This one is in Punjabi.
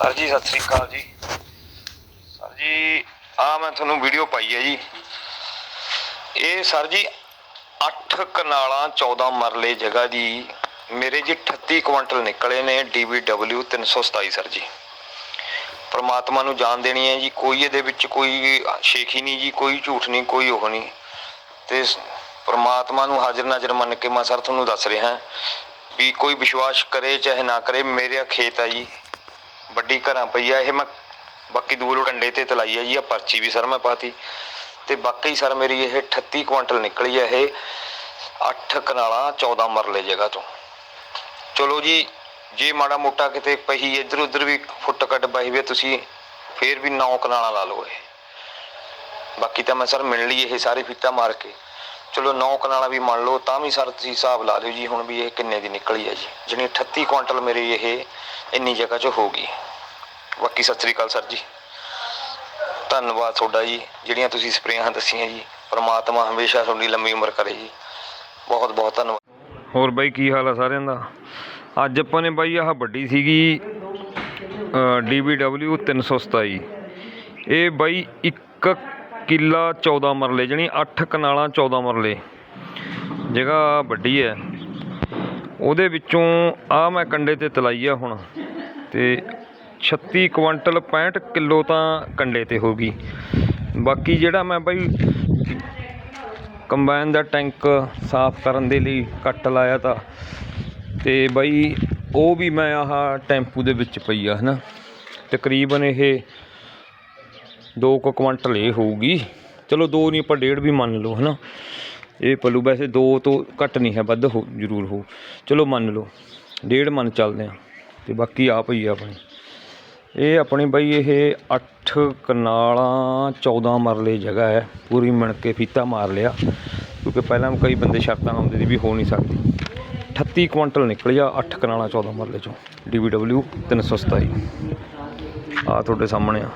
ਸਰ ਜੀ, ਸਤਿ ਸ੍ਰੀ ਅਕਾਲ ਜੀ। ਸਰ ਜੀ ਆ ਮੈਂ ਤੁਹਾਨੂੰ ਵੀਡੀਓ ਪਾਈ ਹੈ ਜੀ। ਇਹ ਸਰ ਜੀ 8 ਕਨਾਲਾਂ 14 ਮਰਲੇ ਜਗ੍ਹਾ ਦੀ ਮੇਰੇ ਜੀ 38 ਕੁਇੰਟਲ ਨਿਕਲੇ ਨੇ DBW 327 ਸਰ ਜੀ। ਪਰਮਾਤਮਾ ਨੂੰ ਜਾਣ ਦੇਣੀ ਹੈ ਜੀ, ਕੋਈ ਇਹਦੇ ਵਿੱਚ ਕੋਈ ਸ਼ੇਖੀ ਨਹੀਂ ਜੀ, ਕੋਈ ਝੂਠ ਨਹੀਂ, ਕੋਈ ਉਹ ਨਹੀਂ। ਤੇ ਪਰਮਾਤਮਾ ਨੂੰ ਹਾਜ਼ਰ ਨਾਜ਼ਰ ਮੰਨ ਕੇ ਮੈਂ ਸਰ ਤੁਹਾਨੂੰ ਦੱਸ ਰਿਹਾ ਵੀ ਕੋਈ ਵਿਸ਼ਵਾਸ ਕਰੇ ਚਾਹੇ ਨਾ ਕਰੇ, ਮੇਰਾ ਖੇਤ ਆ ਜੀ। ਵੱਡੀ ਘਰਾਂ ਪਈ ਆ, ਇਹ ਮੈਂ ਬਾਕੀ ਦੂਰ ਡੰਡੇ ਤੇ ਤਲਾਈ ਆ ਜੀ ਆ ਪਰਚੀ ਵੀ ਸਰ ਮੈਂ ਪਾਤੀ। ਤੇ ਬਾਕੀ ਸਰ ਮੇਰੀ ਇਹ 38 ਕੁਇੰਟਲ ਨਿਕਲੀ ਆ, ਇਹ 8 ਕਨਾਲਾਂ 14 ਮਰਲੇ ਜਗ੍ਹਾ ਤੋਂ। ਚਲੋ ਜੀ, ਜੇ ਮਾੜਾ ਮੋਟਾ ਕਿਤੇ ਪਹੀ ਇੱਧਰ ਉੱਧਰ ਵੀ ਫੁੱਟ ਕੱਢ ਪਈ ਵੀ ਤੁਸੀਂ ਫੇਰ ਵੀ 9 ਕਨਾਲਾਂ ਲਾ ਲਓ ਇਹ। ਬਾਕੀ ਤਾਂ ਮੈਂ ਸਰ ਮਿਲ ਲਈ ਇਹ ਸਾਰੇ ਫੀਤਾ ਮਾਰ ਕੇ। ਚਲੋ 9 ਕਨਾਲਾ ਵੀ ਮੰਨ ਲਓ, ਤਾਂ ਵੀ ਸਰ ਤੁਸੀਂ ਹਿਸਾਬ ਲਾ ਦਿਓ ਜੀ ਹੁਣ ਵੀ ਇਹ ਕਿੰਨੇ ਦੀ ਨਿਕਲੀ ਹੈ ਜੀ। ਜਿਹਨੇ 38 ਕੁਇੰਟਲ ਮੇਰੀ ਇਹ ਇੰਨੀ ਜਗ੍ਹਾ 'ਚ ਹੋ ਗਈ। ਬਾਕੀ ਸਤਿ ਸ੍ਰੀ ਅਕਾਲ ਸਰ ਜੀ। ਧੰਨਵਾਦ ਤੁਹਾਡਾ ਜੀ, ਜਿਹੜੀਆਂ ਤੁਸੀਂ ਸਪਰੇਆਂ ਦੱਸੀਆਂ ਜੀ। ਪਰਮਾਤਮਾ ਹਮੇਸ਼ਾ ਤੁਹਾਡੀ ਲੰਮੀ ਉਮਰ ਕਰੇ ਜੀ। ਬਹੁਤ ਬਹੁਤ ਧੰਨਵਾਦ। ਹੋਰ ਬਾਈ, ਕੀ ਹਾਲ ਆ ਸਾਰਿਆਂ ਦਾ? ਅੱਜ ਆਪਾਂ ਨੇ ਬਾਈ ਆਹ ਵੱਡੀ ਸੀਗੀ DBW 327 ਇਹ ਬਾਈ ਇੱਕ ਕਿੱਲਾ 14 ਮਰਲੇ, ਜਣੀ 8 ਕਨਾਲਾਂ 14 ਮਰਲੇ। ਜਗ੍ਹਾ ਵੱਡੀ ਹੈ। ਉਹਦੇ ਵਿੱਚੋਂ ਆ ਮੈਂ ਕੰਡੇ ਤੇ ਤਲਾਈ ਆ ਹੁਣ। ਤੇ 36 ਕੁਇੰਟਲ 65 ਕਿਲੋ ਤਾਂ ਕੰਡੇ ਤੇ ਹੋ ਗਈ। ਬਾਕੀ ਜਿਹੜਾ ਮੈਂ ਬਾਈ ਕੰਬਾਈਨ ਦਾ ਟੈਂਕ ਸਾਫ਼ ਕਰਨ ਦੇ ਲਈ ਕੱਟ ਲਾਇਆ ਤਾਂ, ਤੇ ਬਾਈ ਉਹ ਵੀ ਮੈਂ ਆਹ ਟੈਂਪੂ ਦੇ ਵਿੱਚ ਪਈ ਆ, ਹਨਾ। ਤਕਰੀਬਨ ਇਹ ਦੋ ਕੁ ਕੁਆਂਟਲ ਇਹ ਹੋਊਗੀ। ਚਲੋ ਦੋ ਨਹੀਂ, ਆਪਾਂ ਡੇਢ ਵੀ ਮੰਨ ਲਓ, ਹਨਾ। ਇਹ ਪੱਲੂ ਵੈਸੇ ਦੋ ਤੋਂ ਘੱਟ ਨਹੀਂ ਹੈ, ਵੱਧ ਹੋ, ਜ਼ਰੂਰ ਹੋ। ਚਲੋ ਮੰਨ ਲਓ, ਡੇਢ ਮੰਨ ਚੱਲਦੇ ਆ ਤੇ ਬਾਕੀ ਆਪ ਹੀ ਆ ਆਪਣੀ। ਇਹ ਆਪਣੀ ਬਾਈ ਇਹ 8 ਕਨਾਲਾਂ 14 ਮਰਲੇ ਜਗ੍ਹਾ ਹੈ। ਪੂਰੀ ਮਿਣ ਕੇ ਫੀਤਾ ਮਾਰ ਲਿਆ। ਕਿਉਂਕਿ ਪਹਿਲਾਂ ਕਈ ਬੰਦੇ ਸ਼ਰਤਾਂ ਲਾਉਂਦੇ ਸੀ ਵੀ ਹੋ ਨਹੀਂ ਸਕਦੀ। 38 ਕੁਇੰਟਲ ਨਿਕਲਿਆ 8 ਕਨਾਲਾਂ 14 ਮਰਲੇ ਚੋਂ। DBW 327 ਆ ਤੁਹਾਡੇ ਸਾਹਮਣੇ ਆ।